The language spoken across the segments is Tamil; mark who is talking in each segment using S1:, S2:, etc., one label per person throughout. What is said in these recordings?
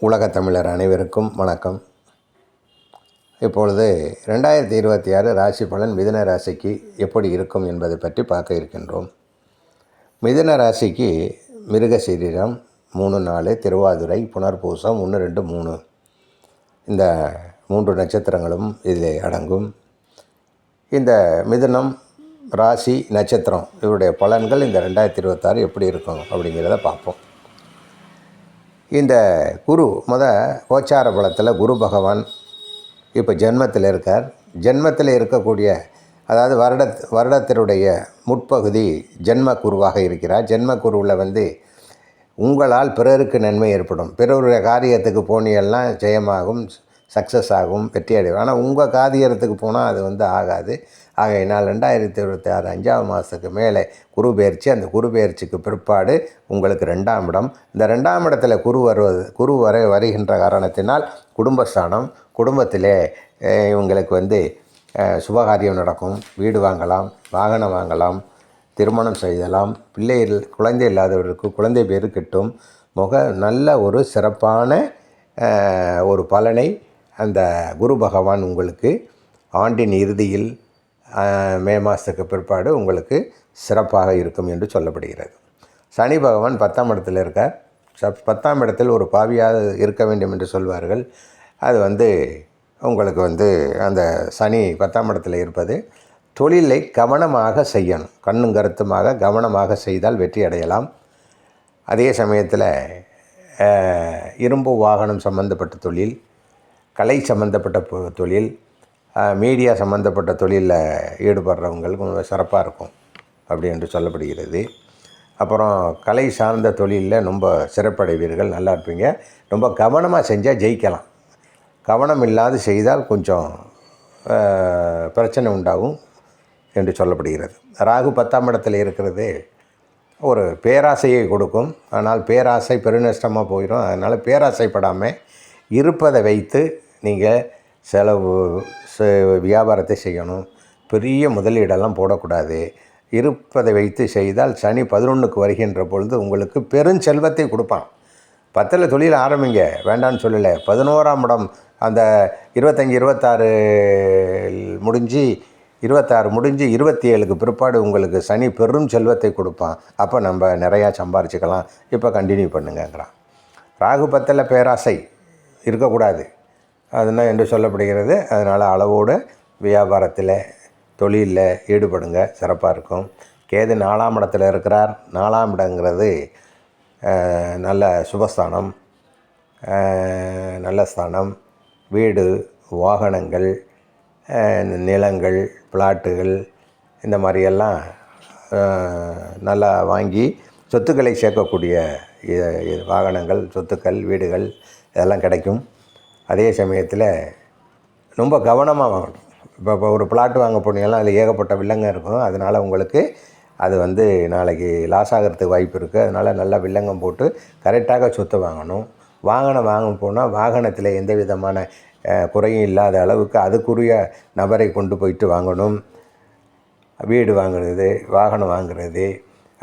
S1: உலகத் தமிழர் அனைவருக்கும் வணக்கம். இப்பொழுது ரெண்டாயிரத்தி இருபத்தி ஆறு ராசி பலன் மிதுன ராசிக்கு எப்படி இருக்கும் என்பதை பற்றி பார்க்க இருக்கின்றோம். மிதுன ராசிக்கு மிருக சரீரம் மூணு நாலு திருவாதுரை புனர்பூசம் ஒன்று ரெண்டு மூணு. இந்த மூன்று நட்சத்திரங்களும் இதில் அடங்கும். இந்த மிதுனம் ராசி நட்சத்திரம் இவருடைய பலன்கள் இந்த ரெண்டாயிரத்தி இருபத்தாறு எப்படி இருக்கும் அப்படிங்கிறத பார்ப்போம். இந்த குரு முத கோச்சார பலத்தில் குரு பகவான் இப்போ ஜென்மத்தில் இருக்கார். ஜென்மத்தில் இருக்கக்கூடிய அதாவது வருட வருடத்தினுடைய முற்பகுதி ஜென்ம குருவாக இருக்கிறார். ஜென்ம குருவில் வந்து உங்களால் பிறருக்கு நன்மை ஏற்படும். பிறருடைய காரியத்துக்கு போனியெல்லாம் ஜெயமாகும் சக்ஸஸ் ஆகும் வெற்றி அடையும். ஆனால் உங்கள் காரியத்துக்கு போனால் அது வந்து ஆகாது. ஆகையினால் ரெண்டாயிரத்தி இருபத்தி ஆறு அஞ்சாவது மாதத்துக்கு மேலே குரு பயிற்சி அந்த குரு பயிற்சிக்கு பிற்பாடு உங்களுக்கு ரெண்டாம் இடம். இந்த ரெண்டாம் இடத்துல குரு வருவது குரு வர வருகின்ற காரணத்தினால் குடும்பஸ்தானம் குடும்பத்திலே இவங்களுக்கு வந்து சுபகாரியம் நடக்கும். வீடு வாங்கலாம் வாகனம் வாங்கலாம் திருமணம் செய்யலாம் பிள்ளைகள் குழந்தை இல்லாதவர்களுக்கு குழந்தை பேர் கிட்டும். முக நல்ல ஒரு சிறப்பான ஒரு பலனை அந்த குரு பகவான் உங்களுக்கு ஆண்டின் இறுதியில் மே மாதத்துக்கு பிற்பாடு உங்களுக்கு சிறப்பாக இருக்கும் என்று சொல்லப்படுகிறது. சனி பகவான் பத்தாம் இடத்தில் இருக்கார். சப் பத்தாம் இடத்தில் ஒரு பாவியாக இருக்க வேண்டும் என்று சொல்வார்கள். அது வந்து உங்களுக்கு வந்து அந்த சனி பத்தாம் இடத்தில் இருப்பது தொழிலை கவனமாக செய்யணும். கண்ணும் கருத்துமாக கவனமாக செய்தால் வெற்றி அடையலாம். அதே சமயத்தில் இரும்பு வாகனம் சம்பந்தப்பட்ட தொழில் கலை சம்பந்தப்பட்ட தொழில் மீடியா சம்மந்தப்பட்ட தொழிலில் ஈடுபடுறவங்களுக்கு கொஞ்சம் சிறப்பாக இருக்கும் அப்படி என்று சொல்லப்படுகிறது. அப்புறம் கலை சார்ந்த தொழிலில் ரொம்ப சிறப்படைவீர்கள் நல்லா இருப்பீங்க. ரொம்ப கவனமாக செஞ்சால் ஜெயிக்கலாம். கவனம் இல்லாது செய்தால் கொஞ்சம் பிரச்சனை உண்டாகும் என்று சொல்லப்படுகிறது. ராகு பத்தாம் இடத்துல இருக்கிறது. ஒரு பேராசையை கொடுக்கும். ஆனால் பேராசை பெருநஷ்டமாக போயிடும் அதனால் பேராசைப்படாமல் இருப்பதை வைத்து நீங்கள் செலவு வியாபாரத்தை செய்யணும். பெரிய முதலீடெல்லாம் போடக்கூடாது. இருப்பதை வைத்து செய்தால் சனி பதினொன்றுக்கு வருகின்ற பொழுது உங்களுக்கு பெரும் செல்வத்தை கொடுப்பான். பத்தில் தொழில் ஆரம்பிங்க. வேண்டான்னு சொல்லலை. பதினோராம் இடம். அந்த இருபத்தஞ்சி இருபத்தாறு முடிஞ்சு இருபத்தாறு முடிஞ்சு இருபத்தி ஏழுக்கு பிற்பாடு உங்களுக்கு சனி பெரும் செல்வத்தை கொடுப்பான். அப்போ நம்ம நிறையா சம்பாரிச்சுக்கலாம். இப்போ கண்டினியூ பண்ணுங்கங்கிறான். ராகு பத்தில் பேராசை இருக்கக்கூடாது. அதுதான் என்று சொல்லப்படுகிறது. அதனால் அளவோடு வியாபாரத்தில் தொழிலில் ஈடுபடுங்க. சிறப்பாக இருக்கும். கேது நாலாம் இடத்துல இருக்கிறார். நாலாம் இடங்கிறது நல்ல சுபஸ்தானம். நல்ல ஸ்தானம். வீடு வாகனங்கள் நிலங்கள் பிளாட்டுகள் இந்த மாதிரியெல்லாம் நல்லா வாங்கி சொத்துக்களை சேர்க்கக்கூடிய வாகனங்கள் சொத்துக்கள் வீடுகள் இதெல்லாம் கிடைக்கும். அதே சமயத்தில் ரொம்ப கவனமாக வாங்கணும். இப்போ இப்போ ஒரு பிளாட் வாங்க போனீங்கன்னா அதில் ஏகப்பட்ட வில்லங்க இருக்கும். அதனால் உங்களுக்கு அது வந்து நாளைக்கு லாஸ் ஆகிறதுக்கு வாய்ப்பு இருக்குது அதனால் நல்லா வில்லங்கம் போட்டு கரெக்டாக சொத்து வாங்கணும். வாகனம் வாங்க போனால் வாகனத்தில் எந்த விதமான குறையும் இல்லாத அளவுக்கு அதுக்குரிய நபரை கொண்டு போயிட்டு வாங்கணும். வீடு வாங்குறது வாகனம் வாங்குறது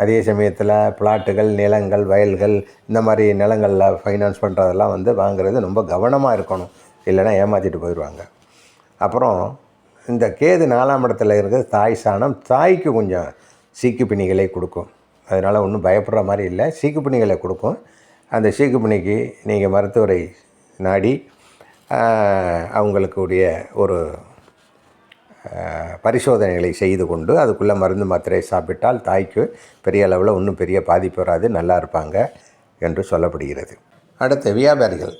S1: அதே சமயத்தில் பிளாட்டுகள் நிலங்கள் வயல்கள் இந்த மாதிரி நிலங்களில் ஃபைனான்ஸ் பண்ணுறதெல்லாம் வந்து வாங்குறது ரொம்ப கவனமாக இருக்கணும். இல்லைன்னா ஏமாற்றிட்டு போயிடுவாங்க அப்புறம் இந்த கேது நாலாம் இடத்துல இருக்கிற தாய் சாணம் தாய்க்கு கொஞ்சம் சீக்கு பிணிகளை கொடுக்கும். அதனால் ஒன்றும் பயப்படுற மாதிரி இல்லை. சீக்கு பிணிகளை கொடுக்கும். அந்த சீக்கு பிணிக்கு நீங்கள் மருத்துவரை நாடி அவங்களுக்குடைய ஒரு பரிசோதனைகளை செய்து கொண்டு அதுக்குள்ளே மருந்து மாத்திரை சாப்பிட்டால் தாய்க்கு பெரிய அளவில் ஒன்றும் பெரிய பாதிப்பு வராது நல்லா இருப்பாங்க என்று சொல்லப்படுகிறது. அடுத்து வியாபாரிகள்.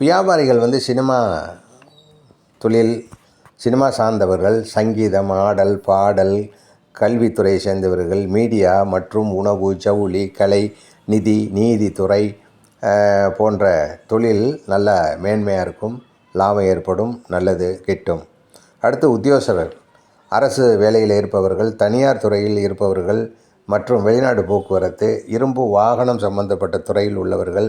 S1: வியாபாரிகள் வந்து சினிமா தொழில் சினிமா சார்ந்தவர்கள் சங்கீதம் ஆடல் பாடல் கல்வித்துறையை சேர்ந்தவர்கள் மீடியா மற்றும் உணவு ஜவுளி கலை நிதி நீதித்துறை போன்ற தொழில் நல்ல மேன்மையாக இருக்கும் லாபம் ஏற்படும் நல்லது கிட்டும். அடுத்து உத்தியோகஸ்தர் அரசு வேலையில் இருப்பவர்கள் தனியார் துறையில் இருப்பவர்கள் மற்றும் வெளிநாடு போக்குவரத்து இரும்பு வாகனம் சம்பந்தப்பட்ட துறையில் உள்ளவர்கள்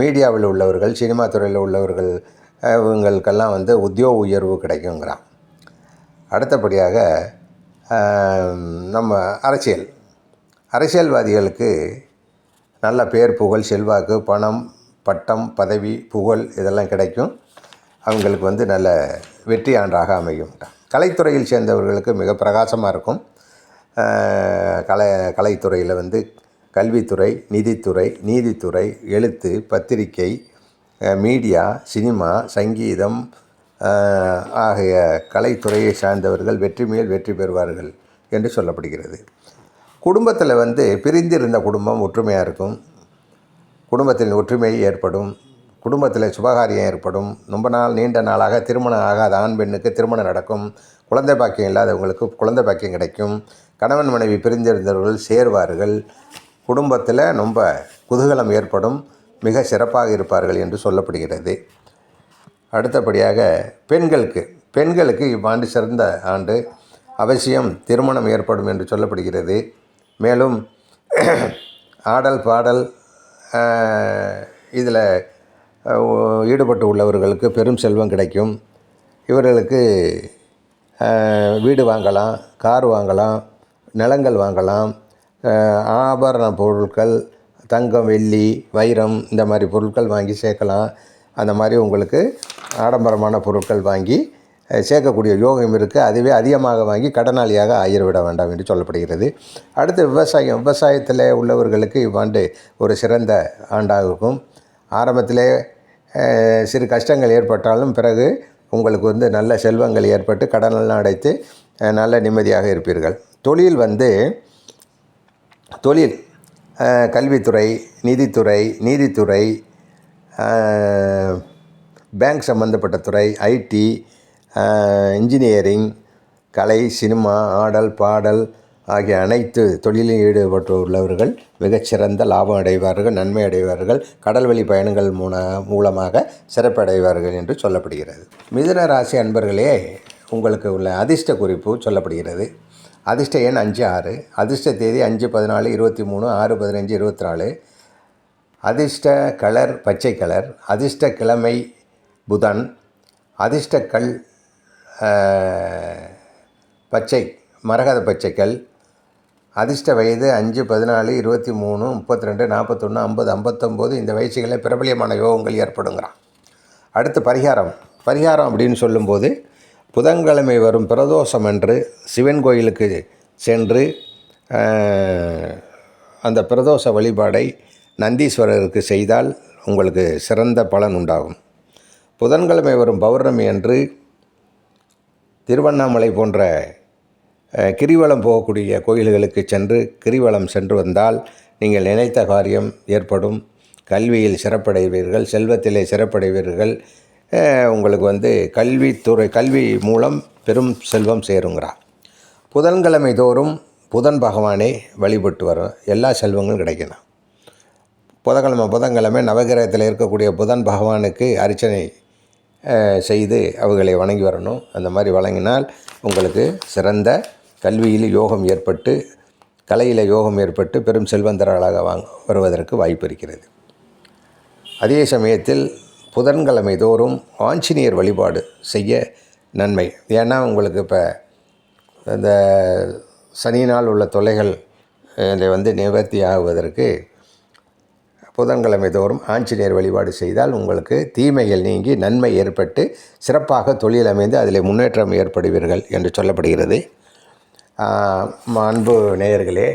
S1: மீடியாவில் உள்ளவர்கள் சினிமா துறையில் உள்ளவர்கள் இவங்களுக்கெல்லாம் வந்து உத்தியோக உயர்வு கிடைக்குங்கிறான். அடுத்தபடியாக நம்ம அரசியல். அரசியல்வாதிகளுக்கு நல்ல பேர் புகழ் செல்வாக்கு பணம் பட்டம் பதவி புகழ் இதெல்லாம் கிடைக்கும். அவங்களுக்கு வந்து நல்ல வெற்றி ஆண்டாக அமையும். கலைத்துறையில் சேர்ந்தவர்களுக்கு மிக பிரகாசமாக இருக்கும். கலை கலைத்துறையில் வந்து கல்வித்துறை நிதித்துறை நீதித்துறை எழுத்து பத்திரிகை மீடியா சினிமா சங்கீதம் ஆகிய கலைத்துறையை சார்ந்தவர்கள் வெற்றி மேல் வெற்றி பெறுவார்கள் என்று சொல்லப்படுகிறது. குடும்பத்தில் வந்து பிரிந்திருந்த குடும்பம் ஒற்றுமையாக இருக்கும். குடும்பத்தில் ஒற்றுமை ஏற்படும். குடும்பத்தில் சுபகாரியம் ஏற்படும். ரொம்ப நாள் நீண்ட நாளாக திருமணம் ஆகாத ஆண் பெண்ணுக்கு திருமணம் நடக்கும். குழந்தை பாக்கியம் இல்லாதவங்களுக்கு குழந்தை பாக்கியம் கிடைக்கும். கணவன் மனைவி பிரிந்திருந்தவர்கள் சேர்வார்கள். குடும்பத்தில் ரொம்ப குதூகலம் ஏற்படும். மிக சிறப்பாக இருப்பார்கள் என்று சொல்லப்படுகிறது. அடுத்தபடியாக பெண்களுக்கு பெண்களுக்கு இவ்வாண்டு சிறந்த ஆண்டு. அவசியம் திருமணம் ஏற்படும் என்று சொல்லப்படுகிறது. மேலும் ஆடல் பாடல் இதில் ஈடுபட்டு உள்ளவர்களுக்கு பெரும் செல்வம் கிடைக்கும். இவர்களுக்கு வீடு வாங்கலாம் கார் வாங்கலாம் நிலங்கள் வாங்கலாம் ஆபரண பொருட்கள் தங்கம் வெள்ளி வைரம் இந்த மாதிரி பொருட்கள் வாங்கி சேர்க்கலாம். அந்த மாதிரி உங்களுக்கு ஆடம்பரமான பொருட்கள் வாங்கி சேர்க்கக்கூடிய யோகம் இருக்குது அதுவே அதிகமாக வாங்கி கடனாளியாக ஆகிவிட வேண்டாம் என்று சொல்லப்படுகிறது. அடுத்து விவசாயம். விவசாயத்தில் உள்ளவர்களுக்கு இவ்வாண்டு ஒரு சிறந்த ஆண்டாக இருக்கும் ஆரம்பத்திலே சிறு கஷ்டங்கள் ஏற்பட்டாலும் பிறகு உங்களுக்கு வந்து நல்ல செல்வங்கள் ஏற்பட்டு கடனெல்லாம் அடைத்து நல்ல நிம்மதியாக இருப்பீர்கள். தொழில் வந்து தொழில் கல்வித்துறை நிதித்துறை நீதித்துறை பேங்க் சம்பந்தப்பட்ட துறை ஐடி இன்ஜினியரிங் கலை சினிமா ஆடல் பாடல் ஆகிய அனைத்து தொழிலில் ஈடுபட்டு உள்ளவர்கள் மிகச்சிறந்த லாபம் அடைவார்கள் நன்மை அடைவார்கள் கடல்வழி பயணங்கள் மூல மூலமாக சிறப்படைவார்கள் என்று சொல்லப்படுகிறது. மிதுன ராசி அன்பர்களே உங்களுக்கு உள்ள அதிர்ஷ்ட குறிப்பு சொல்லப்படுகிறது. அதிர்ஷ்ட எண் அஞ்சு ஆறு அதிர்ஷ்ட தேதி அஞ்சு பதினாலு இருபத்தி மூணு ஆறு பதினஞ்சு இருபத்தி நாலு. அதிர்ஷ்ட கலர் பச்சை கலர். அதிர்ஷ்ட கிழமை புதன். அதிர்ஷ்ட கல் பச்சை மரகத பச்சைக்கல். அதிர்ஷ்ட வயது அஞ்சு பதினாலு இருபத்தி மூணு முப்பத்தி ரெண்டு நாற்பத்தொன்று ஐம்பது ஐம்பத்தொம்போது இந்த வயசுகளில் பிரபலியமான யோகங்கள் ஏற்படுங்கிறான். அடுத்து பரிகாரம். பரிகாரம் அப்படின்னு சொல்லும்போது புதன்கிழமை வரும் பிரதோஷம் என்று சிவன் கோயிலுக்கு சென்று அந்த பிரதோஷ வழிபாடை நந்தீஸ்வரருக்கு செய்தால் உங்களுக்கு சிறந்த பலன் உண்டாகும். புதன்கிழமை வரும் பௌர்ணமி அன்று திருவண்ணாமலை போன்ற கிரிவலம் போகக்கூடிய கோயில்களுக்கு சென்று கிரிவலம் சென்று வந்தால் நீங்கள் நினைத்த காரியம் ஏற்படும். கல்வியில் சிறப்படைவீர்கள் செல்வத்திலே சிறப்படைவீர்கள். உங்களுக்கு வந்து கல்வித்துறை கல்வி மூலம் பெரும் செல்வம் சேருங்கிறார். புதன்கிழமை தோறும் புதன் பகவானை வழிபட்டு வர எல்லா செல்வங்களும் கிடைக்கணும் புதன்கிழமை புதன்கிழமை நவகிரகத்தில் இருக்கக்கூடிய புதன் பகவானுக்கு அர்ச்சனை செய்து அவர்களை வணங்கி வரணும். அந்த மாதிரி வழங்கினால் உங்களுக்கு சிறந்த கல்வியில் யோகம் ஏற்பட்டு கலையில் யோகம் ஏற்பட்டு பெரும் செல்வந்தர்களாக வாங்க வருவதற்கு வாய்ப்பு இருக்கிறது. அதே சமயத்தில் புதன்கிழமை தோறும் ஆஞ்சநேயர் வழிபாடு செய்ய நன்மை. ஏன்னா உங்களுக்கு இப்போ இந்த சனியினால் உள்ள தொல்லைகள் இதை வந்து நிவர்த்தி ஆகுவதற்கு புதன்கிழமை தோறும் ஆஞ்சநேயர் வழிபாடு செய்தால் உங்களுக்கு தீமைகள் நீங்கி நன்மை ஏற்பட்டு சிறப்பாக தொழில் அமைந்து அதில் முன்னேற்றம் ஏற்படுவீர்கள் என்று சொல்லப்படுகிறது. அன்பு நேயர்களே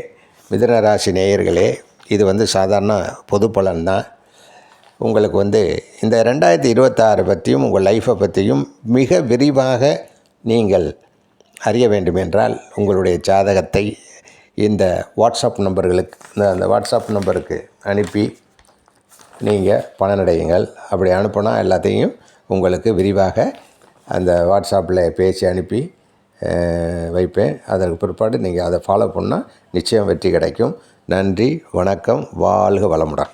S1: மிதுன ராசி நேயர்களே இது வந்து சாதாரண பொது பலன் தான் உங்களுக்கு வந்து இந்த ரெண்டாயிரத்தி இருபத்தாறு பற்றியும் உங்கள் லைஃப்பை பற்றியும் மிக விரிவாக நீங்கள் அறிய வேண்டுமென்றால் உங்களுடைய ஜாதகத்தை இந்த வாட்ஸ்அப் நம்பர்களுக்கு இந்த- அந்த வாட்ஸ்அப் நம்பருக்கு அனுப்பி நீங்கள் பலனடையுங்கள். அப்படி அனுப்புனா எல்லாத்தையும் உங்களுக்கு விரிவாக அந்த வாட்ஸ்அப்பில் பேசி அனுப்பி வைப்பேன். அதற்கு பிற்பாடு நீங்கள் அதை ஃபாலோ பண்ணால் நிச்சயம் வெற்றி கிடைக்கும். நன்றி வணக்கம் வாழ்க வளமுடன்.